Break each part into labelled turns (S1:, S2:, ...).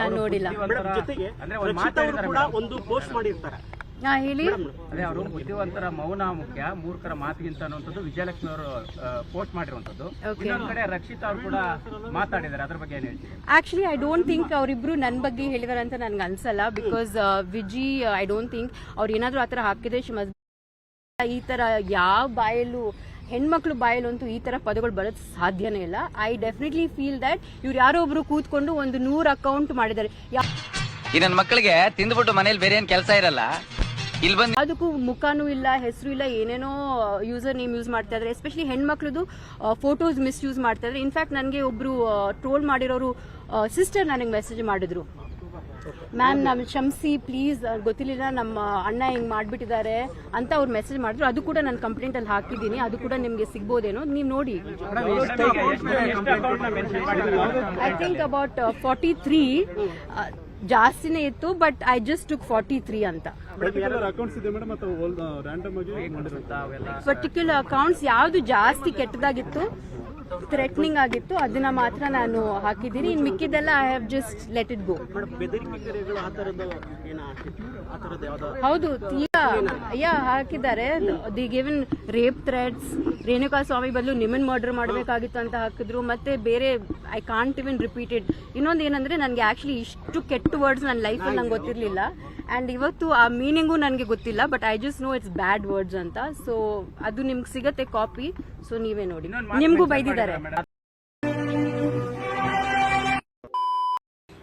S1: ನಾನು ನೋಡಿಲ್ಲ.
S2: ಜೊತೆಗೆ ರಕ್ಷಿತ್ ಅವರು ಕೂಡ ಒಂದು ಪೋಸ್ಟ್ ಮಾಡಿರ್ತಾರೆ.
S1: ಹಾ ಹೇಳಿ.
S3: ಅದೇ ಅವರು ಬುದ್ಧಿವಂತರ ಮೌನ ಮುಖ್ಯ ಮೂರ್ಖರ ಮಾತಿಗಿಂತ ಅನ್ನುವಂಥದ್ದು ವಿಜಯಲಕ್ಷ್ಮಿ ಅವರು ಪೋಸ್ಟ್ ಮಾಡಿರುವಂತದ್ದು. ಇನ್ನೊಂದ್ ಕಡೆ ರಕ್ಷಿತ್ ಅವರು ಕೂಡ ಮಾತಾಡಿದ್ದಾರೆ. ಅದ್ರ ಬಗ್ಗೆ ಏನ್ ಹೇಳ್ತೀರಿ?
S1: ಆಕ್ಚುಲಿ ಐ ಡೋಂಟ್ ಥಿಂಕ್ ಅವರಿಬ್ರು ನನ್ನ ಬಗ್ಗೆ ಹೇಳಿದಾರೆ ಅಂತ ನನ್ಗೆ ಅನ್ಸಲ್ಲ because Viji I don't think ಅವ್ರು ಏನಾದರೂ ಆತರ ಥರ ಹಾಕಿದ್ರೆ ಶಿ ಮಸ್ ಈ ತರ ಯಾವ ಬಾಯಲ್ಲೂ ಹೆಣ್ಮಕ್ಳು ಬಾಯಲ್ಲಂತೂ ಈ ಥರ ಪದಗಳು ಬರೋದು ಸಾಧ್ಯನೇ ಇಲ್ಲ. ಐ ಡೆಫಿನೆಟ್ಲಿ ಫೀಲ್ ದಟ್ ಇವ್ರು ಯಾರೋ ಒಬ್ರು ಕೂತ್ಕೊಂಡು ಒಂದು ನೂರು ಅಕೌಂಟ್ ಮಾಡಿದ್ದಾರೆ.
S4: ಈ ನನ್ನ ಮಕ್ಕಳಿಗೆ ತಿಂದ್ಬಿಟ್ಟು ಮನೇಲಿ ಬೇರೆ ಏನ್ ಕೆಲಸ ಇರಲ್ಲ? ಇಲ್ಲಿ ಬಂದು
S1: ಅದಕ್ಕೂ ಮುಖಾನೂ ಇಲ್ಲ ಹೆಸರು ಇಲ್ಲ ಏನೇನೋ ಯೂಸರ್ ನೇಮ್ ಯೂಸ್ ಮಾಡ್ತಾ ಇದ್ದಾರೆ ಎಸ್ಪೆಷಲಿ ಹೆಣ್ಮಕ್ಳದು ಫೋಟೋಸ್ ಮಿಸ್ಯೂಸ್ ಮಾಡ್ತಾ ಇದ್ದಾರೆ ಇನ್ಫ್ಯಾಕ್ಟ್ ನನಗೆ ಒಬ್ರು ಟ್ರೋಲ್ ಮಾಡಿರೋರು ಸಿಸ್ಟರ್ ನನಗೆ ಮೆಸೇಜ್ ಮಾಡಿದ್ರು. ಮ್ಯಾಮ್ ನಮ್ಮ ಕ್ಷಮಿಸಿ ಪ್ಲೀಸ್ ಗೊತ್ತಿಲ್ಲ ನಮ್ಮ ಅಣ್ಣ ಹಿಂಗ್ ಮಾಡ್ಬಿಟ್ಟಿದ್ದಾರೆ ಅಂತ ಅವ್ರು ಮೆಸೇಜ್ ಮಾಡಿದ್ರು. ಅದು ಕೂಡ ನಾನು ಕಂಪ್ಲೇಂಟ್ ಅಲ್ಲಿ ಹಾಕಿದ್ದೀನಿ. ಅದು ಕೂಡ ನಿಮಗೆ ಸಿಗ್ಬೋದೇನೋ? ನೀವು ನೋಡಿ. I think about forty three ಜಾಸ್ತಿನೇ ಇತ್ತು but I just took forty three ಅಂತ. ಪರ್ಟಿಕ್ಯುಲರ್ ಅಕೌಂಟ್ಸ್ ಯಾವ್ದು ಜಾಸ್ತಿ ಕೆಟ್ಟದಾಗಿತ್ತು? ಥ್ರೆಟ್ನಿಂಗ್ ಆಗಿತ್ತು ಅದನ್ನ ಮಾತ್ರ ನಾನು ಹಾಕಿದ್ದೀನಿ. ಇನ್ ಮಿಕ್ಕಿದ್ದೆಲ್ಲ I have just let it go ಹೌದು ಈಗ ಯಾ ಹಾಕಿದ್ದಾರೆ. The given rape threads Renuka Swamy ಬದಲು ನಿಮನ್ ಮರ್ಡರ್ ಮಾಡಬೇಕಾಗಿತ್ತು ಅಂತ ಹಾಕಿದ್ರು. ಮತ್ತೆ ಬೇರೆ ಐ ಕಾಂಟ್ ಇವನ್ ರಿಪೀಟೆಡ್ ಇನ್ನೊಂದು ಏನಂದ್ರೆ ನನಗೆ ಆಕ್ಚುಲಿ ಇಷ್ಟು ಕೆಟ್ಟ ವರ್ಡ್ಸ್ ನನ್ನ ಲೈಫಲ್ಲಿ ನಂಗೆ ಗೊತ್ತಿರಲಿಲ್ಲ. ಆ್ಯಂಡ್ ಇವತ್ತು ಆ ಮೀನಿಂಗು ನನಗೆ ಗೊತ್ತಿಲ್ಲ but I just know it's bad words ಅಂತ. ಸೊ ಅದು ನಿಮ್ಗೆ ಸಿಗತ್ತೆ ಕಾಪಿ ಸೊ ನೀವೇ ನೋಡಿ. ನಿಮಗೂ ಬೈದಿದ್ದಾರೆ.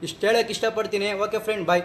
S5: ಇಷ್ಟು ಹೇಳಕ್ಕೆ ಇಷ್ಟಪಡ್ತೀನಿ. Okay friend bye